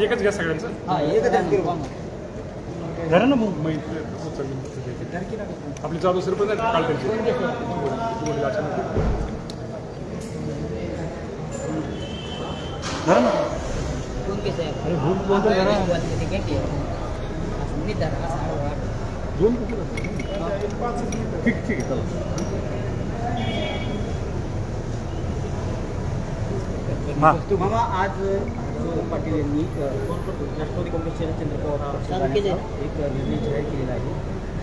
एकच घ्या सगळ्यांचं हा. धरा ना मग मग इथे उचलली. आपली चौदा रुपये नाही काल त्यांची बोलले अचानक. धरा ना? अरे बोलतो. दोन कुठे ठीक ठीक आहे चला हा. मामा आज जो पाटील यांनी राष्ट्रवादी काँग्रेस शरदचंद्र पवार सांग पक्षाचा किती? एक निर्णय जाहीर केलेला आहे.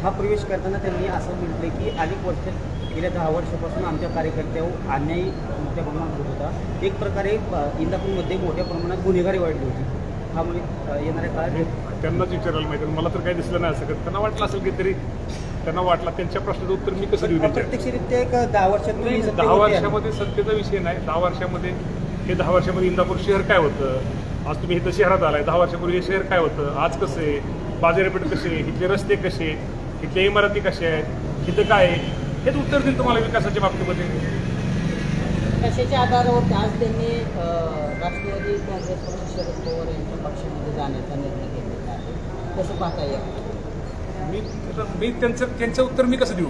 हा प्रवेश करताना त्यांनी असं म्हटलं की अनेक वर्ष गेल्या दहा वर्षापासून आमच्या कार्यकर्त्यावर अन्याय मोठ्या प्रमाणात होत होता. एक प्रकारे इंदापूरमध्ये मोठ्या प्रमाणात गुन्हेगारी वाढली होती. हा म्हणजे येणाऱ्या काळात त्यांनाच विचारायला माहिती मला तर काही दिसलं नाही असं. त्यांना वाटलं असेल की तरी त्यांना वाटला त्यांच्या प्रश्नाचं उत्तर मी कसं देऊ त्यांच्या अप्रत्यक्षरित्या एक दहा वर्षात दहा. वर्षामध्ये सत्तेचा विषय नाही. दहा वर्षामध्ये हे दहा वर्षामध्ये इंदापूर शहर काय होतं? आज तुम्ही इथं शहरात आलाय. दहा वर्षापूर्वी हे शहर काय होतं? आज कसं आहे? बाजारपेठ कसे आहे? इथले रस्ते कसे इथल्या इमारती कशा आहेत? इथं काय आहे? हेच उत्तर देईल तुम्हाला विकासाच्या बाबतीमध्ये. कशाच्या आधारावर आज त्यांनी राष्ट्रवादी काँग्रेस शरद पवार यांच्या पक्षामध्ये जाण्याचा निर्णय घेतलेला आहे? कसं पाहता येईल? मी मी त्यांचं त्यांचं उत्तर मी कसं देऊ?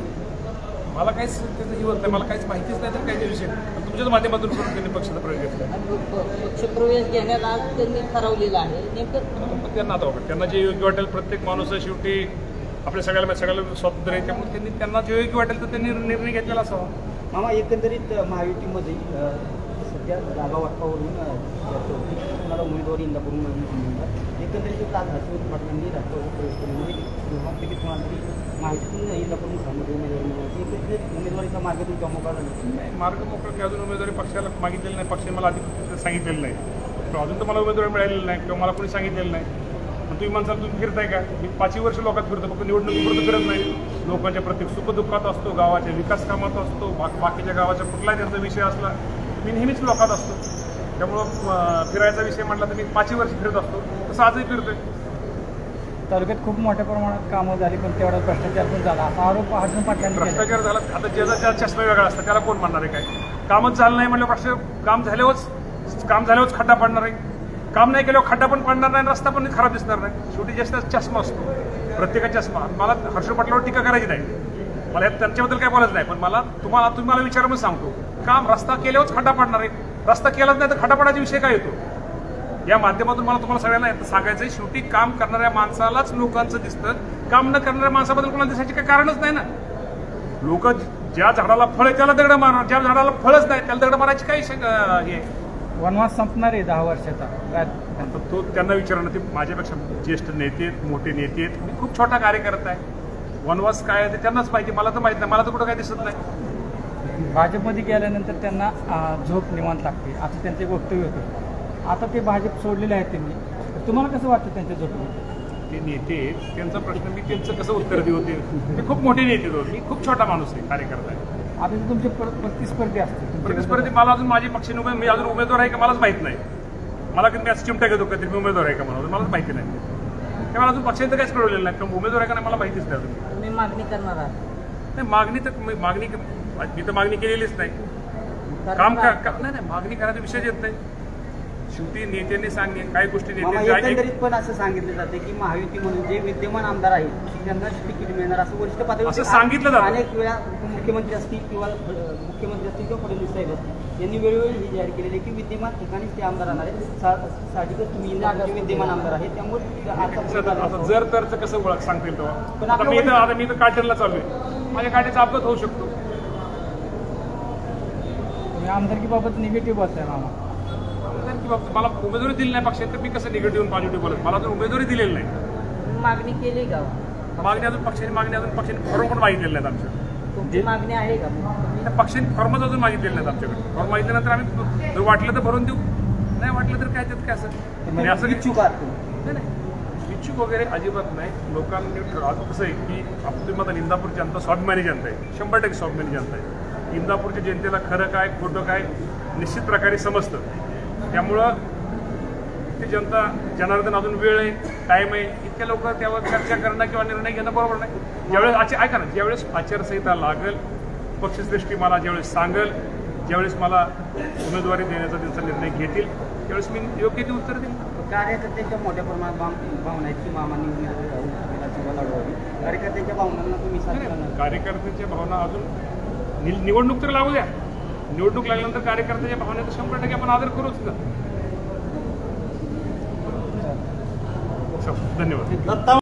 मला काहीच त्याचं जीवन नाही. मला काहीच माहितीच नाही तर काही विषय. पण तुमच्याच माध्यमातून करून त्यांनी पक्षाचा प्रवेश घेतला. पक्षप्रवेश घेण्यात आज त्यांनी ठरवलेलं आहे. नेमकं त्यांना आता त्यांना जे योग्य वाटेल प्रत्येक माणूस शेवटी आपल्या सगळ्याला सगळ्याला स्वातंत्र्य आहे. त्यामुळे त्यांनी त्यांना जे योग्य वाटेल तर त्यांनी निर्णय घेतलेला असावा. मामा एकंदरीत महायुतीमध्ये सध्या जागा वाटपावरून होती कुणाला उमेदवारी इंदापूरमधून मिळणार एकंदरीत आज हर्षवर्धन पाटलांनी राष्ट्रवादी प्रवेश केल्यामुळे दोघांपैकी कुणाला तरी माहितीतून इंदापूरमध्ये उमेदवारी उमेदवारीचा मार्ग तुमचा मोकळा झाला नाही मार्ग मोकळा की अजून उमेदवारी पक्षाला मागितलेली नाही पक्षाने मला आधी सांगितलेलं नाही. पण अजून तर मला उमेदवारी मिळालेली नाही किंवा मला कोणी सांगितलेलं नाही. पण तुम्ही माणसाला तुम्ही फिरताय का? मी पाचही वर्ष लोकात फिरतो फक्त निवडणुकीपुरतं फिरत नाही. लोकांच्या प्रत्येक सुखदुःखात असतो गावाच्या विकास कामात असतो बा बाकीच्या गावाच्या कुठलाही त्यांचा विषय असला मी नेहमीच लोकात असतो. त्यामुळं फिरायचा विषय म्हटला तर मी पाचही वर्ष फिरत असतो. तसं आजही फिरतोय. तालुक्यात खूप मोठ्या प्रमाणात कामं झाली पण तेवढा भ्रष्टाचार पण झाला. असा आरोप हर्षण पाटलांनी केला. भ्रष्टाचार झाला आता ज्याचा त्या चष्मा वेगळा असतात त्याला कोण म्हणणार आहे काय? कामच झालं नाही म्हणलं भ्रष्टाचार काम झाल्यावरच काम झाल्यावरच खड्डा पडणार आहे? काम नाही केल्यावर खड्डा पण पडणार नाही रस्ता पण खराब दिसणार नाही. शेवटी जास्त चष्मा असतो प्रत्येकाचा चष्मा. मला हर्ष पाटलावर टीका करायची नाही. मला यात त्यांच्याबद्दल काय बोलायचं नाही पण मला तुम्हाला तुम्ही मला विचार म्हणून सांगतो. काम रस्ता केल्यावरच खड्डा पडणार आहे. रस्ता केलाच नाही तर खड्डा पडायचा विषय काय येतो? या माध्यमातून मला तुम्हाला सगळ्यांना सांगायचं आहे शेवटी काम करणाऱ्या माणसालाच लोकांचं दिसतं. काम न करणाऱ्या माणसाबद्दल कोणाला दिसायचे काही कारणच नाही ना. लोक ज्या झाडाला फळ आहे त्याला दगड मारणार ज्या झाडाला फळच नाही त्याला दगड मारायची काही हे वनवास संपणार आहे दहा वर्षाचा. काय? तो त्यांना विचारणं ते माझ्यापेक्षा ज्येष्ठ नेते आहेत, मोठे नेते आहेत. मी खूप छोटा कार्यकर्ता आहे. वनवास काय आहे ते त्यांनाच माहिती मला तर माहिती नाही. मला तर कुठं काय दिसत नाही. भाजपमध्ये गेल्यानंतर त्यांना झोप निवांत लागते. असं त्यांचं वक्तव्य होतं. आता ते भाजप सोडलेले आहेत त्यांनी. तुम्हाला कसं वाटतं त्यांच्या झोपेमध्ये ते नेते त्यांचा प्रश्न मी त्यांचं कसं उत्तर देऊ ते? ते खूप मोठे नेते आहेत. मी खूप छोटा माणूस आहे कार्यकर्ता आहे. आता ते तुमचे पर- प्रतिस्पर्धी असते तुमचे प्रतिस्पर्धी मला अजून माझी पक्ष उमेद मी अजून उमेदवार आहे का मलाच माहीत नाही. मला कधी मी असं चिमटा घेतो कधी मी उमेदवार आहे का म्हणून. मलाच माहिती नाही. ते मला अजून पक्षांतर काहीच कळवलेलं नाही. किंवा उमेदवार आहे का नाही मला माहितीच नाही अजून. तुम्ही मागणी करणार आहात नाही मागणी तर मी- मागणी मी तर मागणी केलेलीच नाही. काम का- नाही नाही मागणी करायचा विषय येत नाही. शेवटी नेत्यांनी सांगणे काही गोष्टी मामा एकंदरीत पण असं सांगितलं जाते की महायुती म्हणून जे विद्यमान आमदार आहेत त्यांना तिकीट मिळणार असं वरिष्ठ पातळीवर असं सांगितलं जातं. अनेक वेळा मुख्यमंत्री असतील किंवा अ, मुख्यमंत्री असतील किंवा फडणवीस साहेब असतील यांनी वेळोवेळी हे जाहीर केलेले की विद्यमान ठिकाणीच ते आमदार राहणार आहेत. सा- साहजिकच तुम्ही विद्यमान आमदार आहेत त्यामुळे आता आता आता जर तरचं कसं ओळख सांगता येईल पण तेव्हा आता आपलं मी वडील- आता मी इथं काटेरला चालू आहे माझ्या गाडीचा अपघात होऊ शकतो. तुम्ही आमदारकीबाबत निगेटिव्ह बोलताय मामा. कारण की बाबा मला उमेदवारी दिली नाही पक्षात तर मी कसं निगेटिव्ह पॉझिटिव्ह बोलत? मला अजून उमेदवारी दिलेली नाही. मागणी केली का? मागणी अजून पक्षाने मागणी अजून पक्षाने फॉर्म पण मागितलेले नाहीत आमच्या तुमची मागणी आहे का? पक्षाने फॉर्मच अजून मागितलेले नाहीत आमच्याकडे. फॉर्म मागितल्यानंतर आम्ही जर वाटलं तर भरून देऊ. नाही वाटलं तर काय त्यात काय असं? असं इच्छुक. नाही नाही. इच्छुक वगैरे अजिबात नाही. लोकांनी कसं आहे की आपली मत इंदापूर जनता स्वाभिमानी जनता आहे. शंभर टक्के स्वाभिमानी जनता आहे. इंदापूरच्या जनतेला खरं काय खोटं काय निश्चित प्रकारे समजतं. त्यामुळं ती जनता जनार्दन अजून वेळ आहे टाईम आहे. इतक्या लोक त्यावर चर्चा करणं किंवा निर्णय घेणं बरोबर नाही. ज्यावेळेस आचार ऐका ना ज्यावेळेस आचारसंहिता लागल पक्षश्रेष्ठी मला ज्यावेळेस सांगेल ज्यावेळेस मला उमेदवारी देण्याचा त्यांचा निर्णय घेतील त्यावेळेस मी योग्य ती उत्तर देईल कार्यकर्त्यांच्या मोठ्या प्रमाणात भावना आहेत की मामाने कार्यकर्त्यांच्या भावनांना तुम्ही कार्यकर्त्यांच्या भावना अजून निवडणूक तर लागू द्या. निवडणूक लागल्यानंतर कार्यकर्त्याच्या भावनेचा शंभर टक्के आपण आदर करूच ना. धन्यवाद.